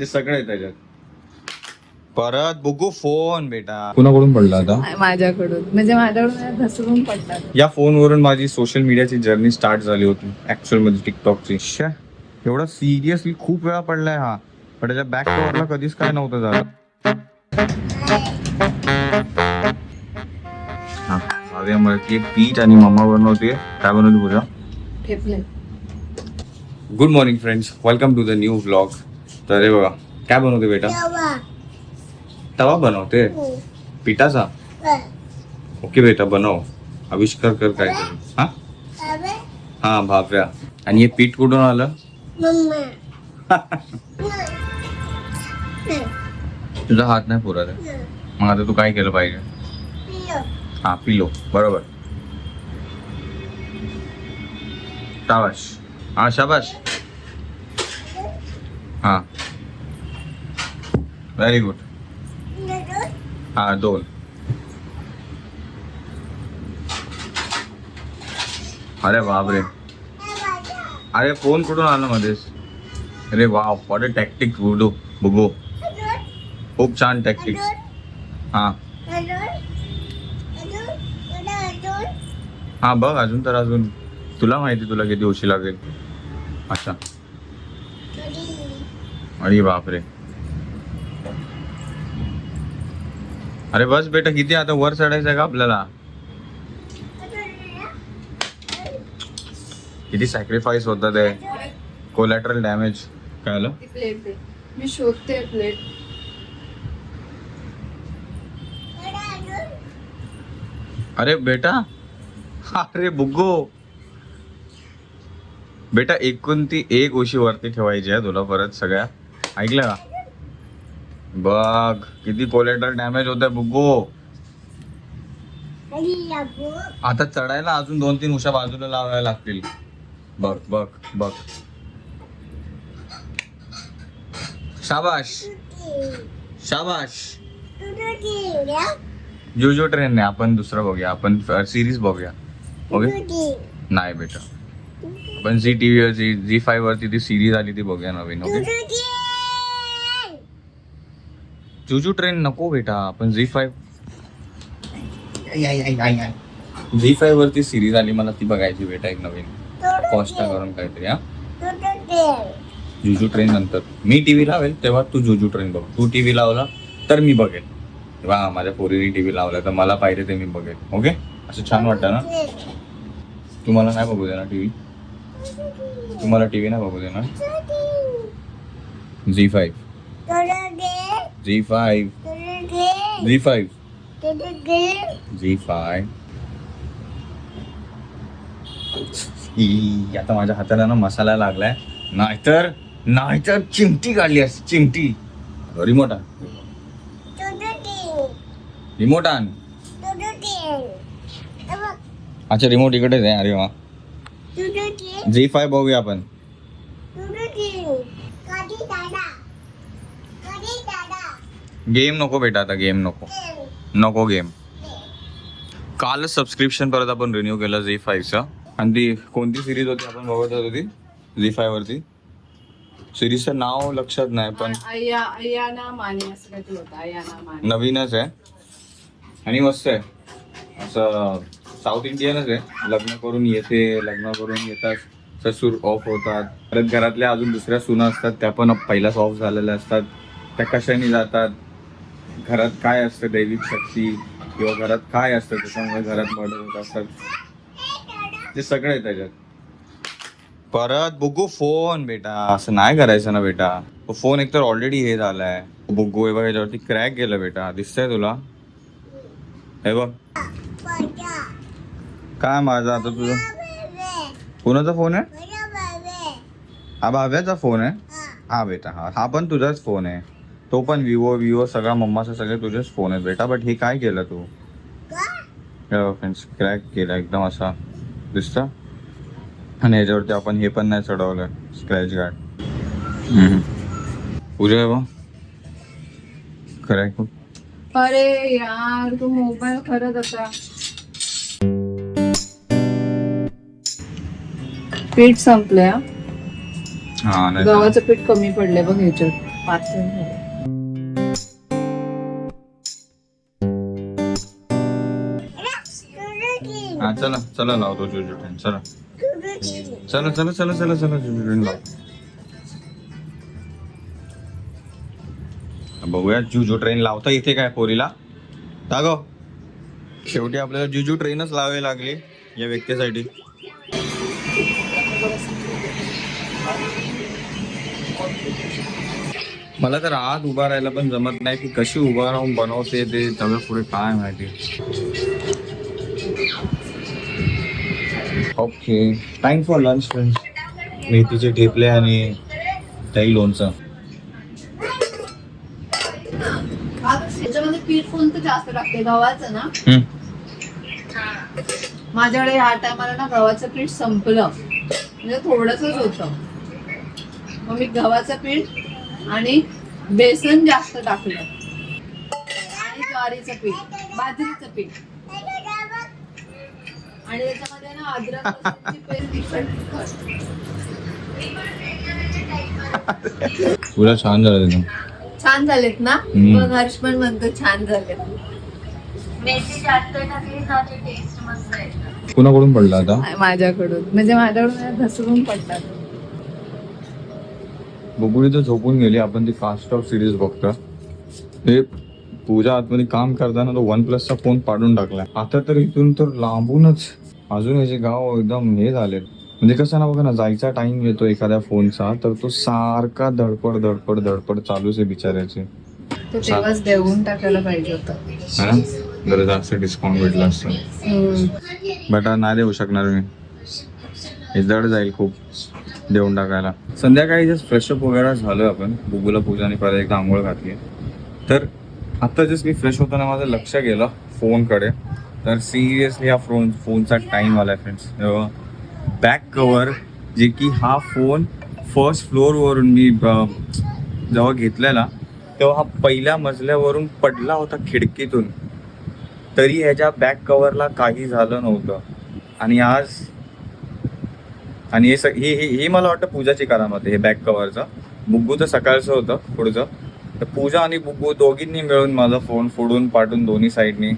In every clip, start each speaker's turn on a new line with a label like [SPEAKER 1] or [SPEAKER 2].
[SPEAKER 1] ते सगळं आहे त्याच्यात. परत बघू फोन बेटा. कुणाकडून पडला आता?
[SPEAKER 2] माझ्याकडून. म्हणजे माझ्याकडून घसरून पडतात
[SPEAKER 1] या फोनवरून माझी सोशल मीडियाची जर्नी स्टार्ट झाली होती ऍक्च्युअलमध्ये टिकटॉकची श्या, एवढा सिरियसली खूप वेळा पडलाय हा. पण त्याच्या बॅक कव्हरला कधीच काय नव्हतं झालं. हा पीठ आणि मम्मा बनवते काय बनवते Pooja?
[SPEAKER 2] ठेपले.
[SPEAKER 1] Good morning friends welcome to the new vlog तर हे बघा काय बनवते बेटा? तवा. बनवते? पिठाचा? ओके बेटा बनव. आविष्कार कर काय हा? हा भाव्या आणि हे पीठ कुठून आलं? तुझा हात नाही पुरत आहे मग आता तू काय केलं पाहिजे? हा पिलो. बरोबर. शाबाश. हा शाबाश. हां. व्हेरी गुड हा दोन. अरे बापरे. अरे फोन कुठून आला मध्येच? अरे वा फॉर अ टॅक्टिक्स बुडो बुगो खूप छान टॅक्टिक्स हां. हां बघ अजून तर अजून. तुला माहिती तुला किती उशी लागेल. अच्छा. अरे बापरे. अरे बस बेटा किती आता वर चढायचं का आपल्याला? किती सॅक्रिफाईस होतं ते. कोलॅटरल डॅमेज काय आलं
[SPEAKER 2] ती प्लेट दे मी शोधते प्लेट
[SPEAKER 1] अरे बेटा अरे बुग्गो. बेटा एकोणती एक उशी वरती ठेवायची आहे तुला परत सगळ्या. ऐकलं का? बघ किती कोलेटर डॅमेज होत आहे बुग्गो आता चढायला अजून दोन तीन उशा बाजूला लावायला लागतील. बघ बघ बघ. शाबाश. शाबाश. जुजो ट्रेन नाही आपण दुसरं बघूया. आपण सिरीज बघूया. ओके? नाही बेटा. आपण Zee TV Zee Zee five वरती ती सिरीज आली ती बघूया नवीन ओके? जुजू ट्रेन नको बेटा आपण झी फाईव्ह झी फाईव्ह वरती सिरीज आली मला ती बघायची बेटा एक नवीन. कॉस्टा करून काहीतरी हा. जुजू ट्रेन नंतर. मी टीव्ही लावेल तेव्हा तू जुजू ट्रेन बघ. तू टीव्ही लावला तर मी बघेल. वा माझ्या पोरीने टीव्ही लावला तर मला पाहिजे ते मी बघेल. ओके असं छान वाटतं ना? तुम्हाला नाही बघू देणार टीव्ही तुम्हाला टीव्ही नाही बघू देणार. Zee five Zee five Zee five Zee five, आता माझ्या हाताला ना मसाला लागलाय. नाहीतर नाहीतर चिमटी काढली असती चिमटी. रिमोट आण रिमोट आण. अच्छा रिमोट इकडेच आहे. अरे वा. झी फाय बघूया आपण. गेम नको बेटा आता गेम नको. नको गेम कालच सबस्क्रिप्शन परत आपण रिन्यू केलं झी फाईव्हचं आणि ती कोणती सिरीज होती आपण बघत होती झी फाय वरती. सिरीजचं नाव लक्षात नाही पण नवीनच आहे. आणि मस्त आहे. असं साऊथ इंडियनच आहे. लग्न करून येते लग्न करून येतात. ससूर ऑफ होतात. परत घरातल्या अजून दुसऱ्या सुना असतात त्या पण पहिलाच ऑफ झालेल्या असतात. त्या कशाने जातात? घरात काय असतं दैविक शक्ती किंवा घरात काय असतं त्याच्यामुळे घरात मर्डर होत असतात? ते सगळं आहे त्याच्यात. परत बुगू फोन बेटा असं नाही करायचं ना बेटा. फोन एकतर ऑलरेडी हे झालाय. बुगू हे बघ याच्यावरती क्रॅक गेलं बेटा. दिसतंय तुला? हे बघ. काय माझा आता तुझं? कोणाचा फोन आहे? हा भाव्याचा फोन आहे. हा बेटा हा. हा पण तुझाच फोन आहे. तो पण विवो विवो सगळा मम्माचा सगळे तुझेच फोन आहेत बेटा. बट हे काय केलं तू? फ्रेंड्स क्रॅक केला एकदम असा. दिसतं? आणि याच्यावरती आपण हे पण नाही चढवलं. स्क्रॅच गार्ड पूजा आहे बा क्रॅक
[SPEAKER 2] अरे यार तू मोबाईल खरंच आता पीठ संपलंय हा.
[SPEAKER 1] नाही
[SPEAKER 2] गव्हाचं पीठ कमी पडलंय बघ ह्याच्यात. वाचून
[SPEAKER 1] हा चला चला लावतो जुजू ट्रेन चला. चला चला चला चला चला जुजू ट्रेन लाव. बघूया जुजू ट्रेन लावता इथे काय पोरीला. दागो. शेवटी आपल्याला जुजू ट्रेनच लावावी लागली या व्यक्तीसाठी. मला तर आत उभा राहायला पण जमत नाही की कशी उभा राहून बनवते ते सगळं पुढे काय माहिती. Okay time for lunch friends मेथीचे ठेपले आणि दही लोणचं.
[SPEAKER 2] त्याच्यामध्ये पीठ कोणतं जास्त टाकते गव्हाचं ना. माझ्याकडे ह्या टायमाला ना गव्हाचं पीठ संपलं. म्हणजे थोडंसच होतं. मग मी गव्हाचं पीठ आणि बेसन जास्त टाकलं. आणि ज्वारीचं पीठ बाजरीचं पीठ. आणि त्याच्यामध्ये ना अद्रक
[SPEAKER 1] तुला छान झालं एकदम.
[SPEAKER 2] छान झालेत ना. मग हर्ष पण म्हणतो छान
[SPEAKER 3] टाकली ना येतं
[SPEAKER 1] कुणाकडून पडला आता?
[SPEAKER 2] माझ्याकडून. म्हणजे माझ्याकडून घसरून पडतात.
[SPEAKER 1] बुबुडी तर झोपून गेली आपण ती फास्ट ऑफ सिरीज बघतो हे पूजा आतमध्ये काम करताना तो वन प्लसचा फोन पाडून टाकलाय. आता तर इथून तर लांबूनच अजून याचे गाव एकदम हे झालेत म्हणजे कसं ना बघा ना जायचा टाइम येतो एखाद्या फोनचा तर तो सारखा धडपड धडपड धडपड चालूच आहे बिचाऱ्याचे.
[SPEAKER 2] तो तेव्हाच देऊन टाकायला पाहिजे होतं.
[SPEAKER 1] हा? ना? जरा जास्त डिस्काउंट भेटला असतं. बट नाही देऊ शकणार मी. हे जड जाईल खूप देऊन टाकायला. संध्याकाळी जस्ट फ्रेशअप वगैरे झालं आपण. बुबूला पूजाने परत एकदा आंघोळ घातली. तर आता जस्ट मी फ्रेश होताना माझं लक्ष गेलं फोनकडे तर सिरियसली हा फोन फोनचा टाईम आला आहे फ्रेंड्स बॅक कवर जे की हा फोन फर्स्ट फ्लोअरवरून मी जेव्हा घेतलेला तेव्हा हा पहिल्या मजल्यावरून पडला होता खिडकीतून. तरी ह्याच्या बॅक कवरला काही झालं नव्हतं. आणि आज आणि हे स- हे हे हे मला वाटतं पूजाची करामत हे बॅक मुग्गू तर सकाळचं होतं पुढचं. तर पूजा आणि बुग्गू दोघींनी मिळून माझा फोन फोडून पाठून दोन्ही साईडनी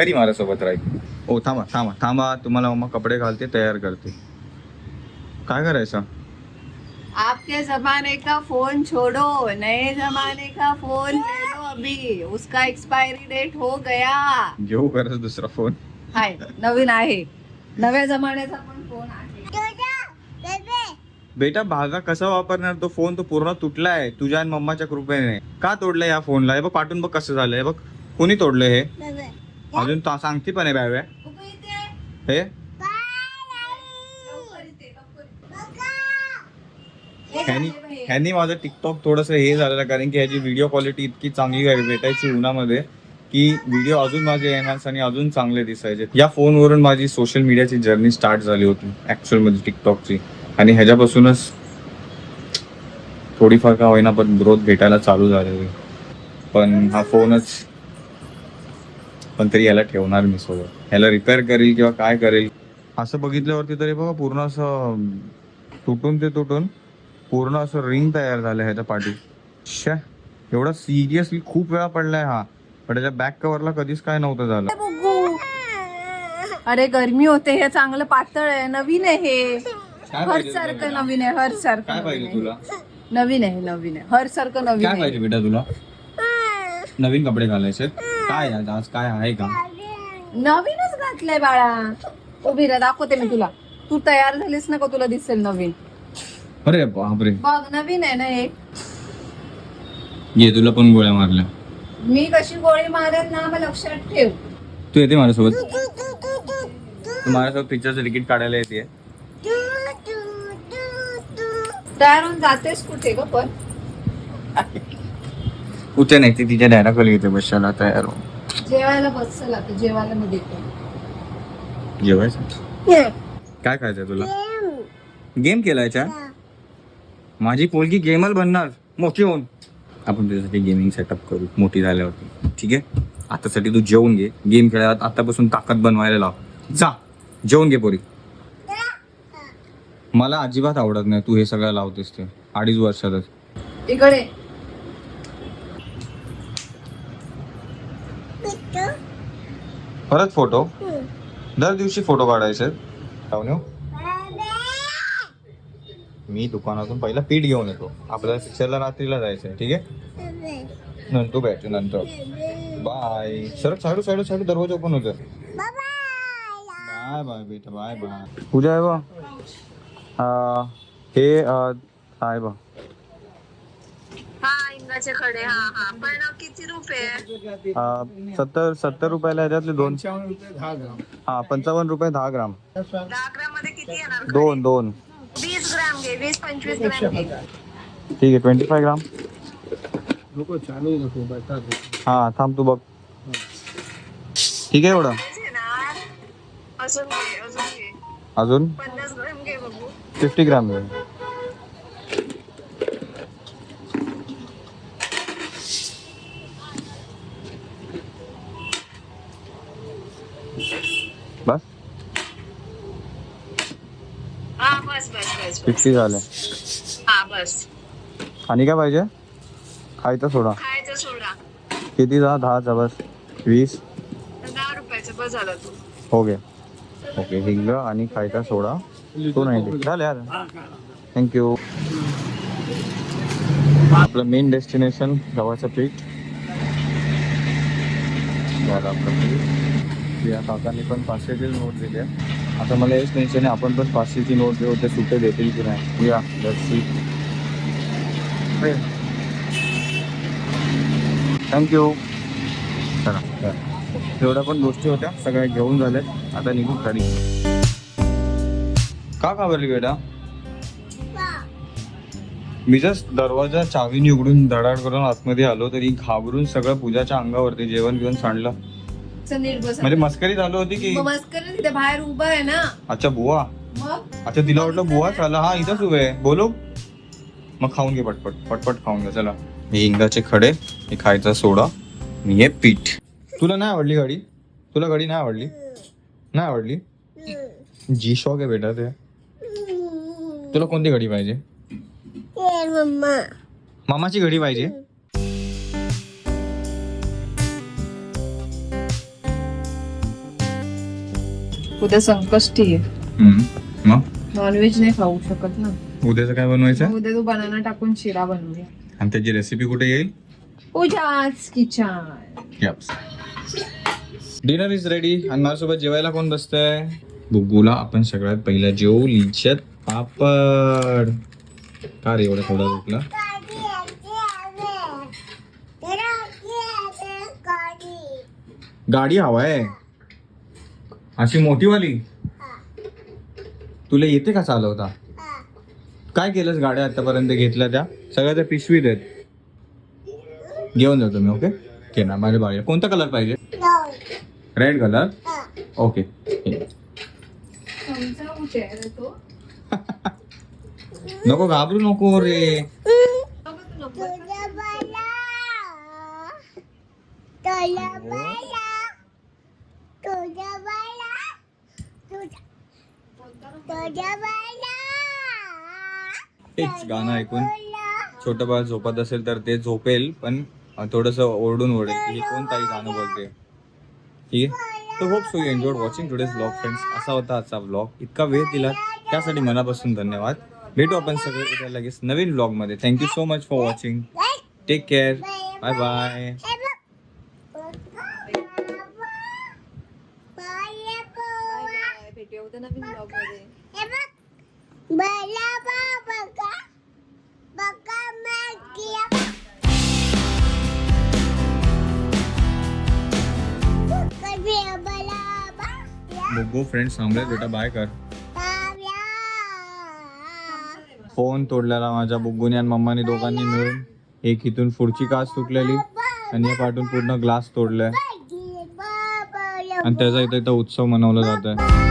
[SPEAKER 1] तरी माझ्यासोबत राहील. ओ थांबा थांबा थांबा तुम्हाला मम्मा कपडे घालते तयार करते. काय करायचं?
[SPEAKER 2] आपके जमाने का फोन छोड़ो नए जमाने का फोन ले लो अभी. उसका एक्सपायरी डेट हो गया.
[SPEAKER 1] घेऊ करत दुसरा फोन.
[SPEAKER 2] हाय नवीन आहे. नव्या जमान्याचा पण फोन आहे.
[SPEAKER 1] बेटा भागा कसा वापरणार तो फोन? तो पूर्ण तुटलाय तुझ्या आणि मम्माच्या कृपेने. का तोडलाय या फोनला? हे बघ पाठून बघ कसं झालंय. बघ कोणी तोडलंय हे? अजून ता- सांगते पण आहे बॅव्या हे? ह्यानी ह्यानी माझं टिकटॉक थोडंसं हे झालेलं कारण की ह्याची व्हिडिओ क्वालिटी इतकी चांगली भेटायची उन्हामध्ये की व्हिडिओ अजून माझे येणार आणि अजून चांगले दिसायचे या फोनवरून माझी सोशल मीडियाची जर्नी स्टार्ट झाली होती ऍक्च्युअलमध्ये टिकटॉकची आणि ह्याच्यापासूनच थोडीफार का होईना पण ग्रोथ भेटायला चालू झालेली. पण हा फोनच पण तरी याला ठेवणार मी सोबत. ह्याला रिपेअर करेल किंवा काय करेल? असं बघितल्यावरती तरी बघा पूर्ण असं तुटून ते तुटून पूर्ण असं रिंग तयार झालं ह्याच्या पाठी. शे एवढा सिरियसली खूप वेळा पडलाय हा. पण त्याच्या बॅक कव्हरला कधीच काय नव्हतं झालं.
[SPEAKER 2] अरे गरमी होते हे चांगलं पातळ आहे नवीन आहे हे.
[SPEAKER 1] काय
[SPEAKER 2] हर
[SPEAKER 1] पाहिजे तुला
[SPEAKER 2] सारखं
[SPEAKER 1] बेटा?
[SPEAKER 2] नवीन आहे हर सारखं
[SPEAKER 1] काय पाहिजे
[SPEAKER 2] नवीन
[SPEAKER 1] तुला?
[SPEAKER 2] आहे. नवीन आहे नवीन आहे. हर सारखं नवीन आहे.
[SPEAKER 1] पाहिजे बेटा तुला? नवीन कपडे घालायचे काय आज? आज काय आहे का?
[SPEAKER 2] नवीनच घातलंय बाळा. उभी राहा दाखवते मी तुला. तू तयार झालीस ना का तुला दिसेल नवीन?
[SPEAKER 1] अरे बापरे.
[SPEAKER 2] बघ नवीन आहे ना हे
[SPEAKER 1] ये तुला पण गोळ्या मारल्या.
[SPEAKER 2] मी कशी गोळी मारत ना मग लक्षात ठेव.
[SPEAKER 1] तू येते माझ्यासोबत. तू माझ्यासोबत पिक्चरचं तिकीट काढायला येते.
[SPEAKER 2] तयार होऊन जातेस कुठे ग पण?
[SPEAKER 1] कुठे नाही ती तिच्या डॅडाखाली येते बशाला तयार हो
[SPEAKER 2] जेवायला बसल आता जेवायला मी देते
[SPEAKER 1] जेवायचं? काय खायचंय तुला? गेम खेळायचा? माझी पोलगी गेमल बनणार मोठी होऊन. आपण तुझ्यासाठी गेमिंग सेटअप करू मोठी झाल्यावरती. ठीक आहे? आतासाठी तू जेवून घे. गेम खेळायला आतापासून ताकद बनवायला लाव. जा. जेवून घे पोरी. मला अजिबात आवडत नाही तू हे सगळं लावतेस ते. अडीच वर्षातच.
[SPEAKER 2] इकडे.
[SPEAKER 1] परत फोटो? दर दिवशी फोटो काढायचे. जाऊन येऊ. मी दुकानातून पहिला पीठ घेऊन येतो. आपल्याला पिक्चरला रात्रीला जायचंय ठीक आहे? नंतर भेटू नंतर. बाय सर साडू साडू साडू दरवाजा ओपन होतो बाय बाय बेटा. बाय बाय पूजा आहे बा? हे. आहे बा.
[SPEAKER 2] इंगाचे खडे हा हा. पण किती रुपये?
[SPEAKER 1] अं, सत्तर सत्तर रुपयाला ह्याच्यातले दोन हा पंचावन्न रुपये दहा ग्राम.
[SPEAKER 2] दहा ग्राममध्ये किती येणार
[SPEAKER 1] दोन दोन.
[SPEAKER 2] वीस ग्राम घे वीस पंचवीस ग्राम घे.
[SPEAKER 1] ठीक आहे ट्वेंटी फाय ग्राम हा थांब तू बघ. ठीक आहे एवढं?
[SPEAKER 2] येणार अजून घे अजून घे.
[SPEAKER 1] अजून?
[SPEAKER 2] पन्नास ग्राम घे बघू.
[SPEAKER 1] फिफ्टी ग्राम घे. बस
[SPEAKER 2] हा बस
[SPEAKER 1] फिफ्टी झाले?
[SPEAKER 2] हा बस.
[SPEAKER 1] आणि काय पाहिजे? खायचा सोडा.
[SPEAKER 2] खायचं सोडा.
[SPEAKER 1] किती जा? दहाचा बस. वीस?
[SPEAKER 2] दहा रुपयाचं बस झालं तू.
[SPEAKER 1] हो गे ओके हिंग आणि खायचा सोडा. तो नाही झाले यार थँक्यू आपलं मेन डेस्टिनेशन गव्हाचं पीठ. झालं आपलं पीठ. या काकांनी पण पाचशेची नोट दिली. आहे आता मला हेच टेन्शन आहे आपण पण पाचशेची नोट देऊ ते सुट्टे देतील की नाही? या थँक्यू चला. एवढ्या पण गोष्टी होत्या सगळ्या घेऊन झाल्यात आता निघू घरी का घाबरली बेटा? मी जस्ट दरवाजा चावीने उघडून धडाड करून आतमध्ये आलो तरी घाबरून सगळं पूजाच्या अंगावरती जेवण बिवण सांडलं.
[SPEAKER 2] चल नीट बस.
[SPEAKER 1] म्हणजे मस्करी चालू होती की?
[SPEAKER 2] मस्कर तिथे बाहेर उभा आहे ना.
[SPEAKER 1] अच्छा बुवा.
[SPEAKER 2] मग?
[SPEAKER 1] अच्छा तिला वाटलं बुवा चाला हा इथंच उभे आहे. बोलो? मग खाऊन घे पटपट. पटपट खाऊन घे चला. हे हिंगाचे खडे हे खायचा सोडा आणि हे पीठ. तुला नाही आवडली गाडी तुला गाडी नाही आवडली? नाही आवडली? जी शॉक आहे बेटा ते. तुला कोणती गाडी पाहिजे? मामाची घडी पाहिजे?
[SPEAKER 2] उद्या संकष्टी आहे.
[SPEAKER 1] हम्म. मग?
[SPEAKER 2] नॉनव्हेज नाही खाऊ शकत ना.
[SPEAKER 1] उद्याचं काय बनवायचं?
[SPEAKER 2] मग उद्या तू बनाना टाकून शिरा बनवूया.
[SPEAKER 1] आणि त्याची रेसिपी कुठे येईल?
[SPEAKER 2] पूजाच किचन.
[SPEAKER 1] डिनर इज रेडी आणि माझ्यासोबत जेवायला कोण बसतंय? बुग्गूला आपण सगळ्यात पहिला जेवू. लिचत पापड. का रे एवढा थोडा झोपला गाडी हवाय. अशी मोठीवाली? तुला येते का चालवता? काय केलंस गाड्या आतापर्यंत घेतल्या त्या? सगळ्या त्या पिशवीत आहेत घेऊन जातो मी ओके? ओके ना माझ्या बाळी कोणता कलर पाहिजे? Red colour okay. नको घाबरू नको रे. हेच गाणं ऐकून छोटं बाळ झोपत असेल तर ते झोपेल पण थोडस ओरडून ओरडेल की हे कोण ताई गाणं बोलते ठीक आहे तर hope so you enjoy watching today's blog friends असा होता आजचा ब्लॉग इतका वेळ दिला त्यासाठी मनापासून धन्यवाद भेटू आपण सगळे उद्या लगेच नवीन ब्लॉगमध्ये thank you so much for watching take care bye bye
[SPEAKER 2] भेटूया उद्या नवीन ब्लॉग मध्ये
[SPEAKER 4] बला बाबा का? बका मैं किया कभी बला बा
[SPEAKER 1] बुग्गू फ्रेंड्स थांबले बेटा बाय कर.
[SPEAKER 4] बाबा.
[SPEAKER 1] फोन तोडलेला माझ्या बुग्गूने आणि मम्माने दोघांनी मिळून. एक इथून पुढची काच तुटलेली आणि एक आटून पूर्ण ग्लास तोडलाय.
[SPEAKER 4] बाबा
[SPEAKER 1] आणि त्याचा इथं इथं उत्सव मनवला जातोय.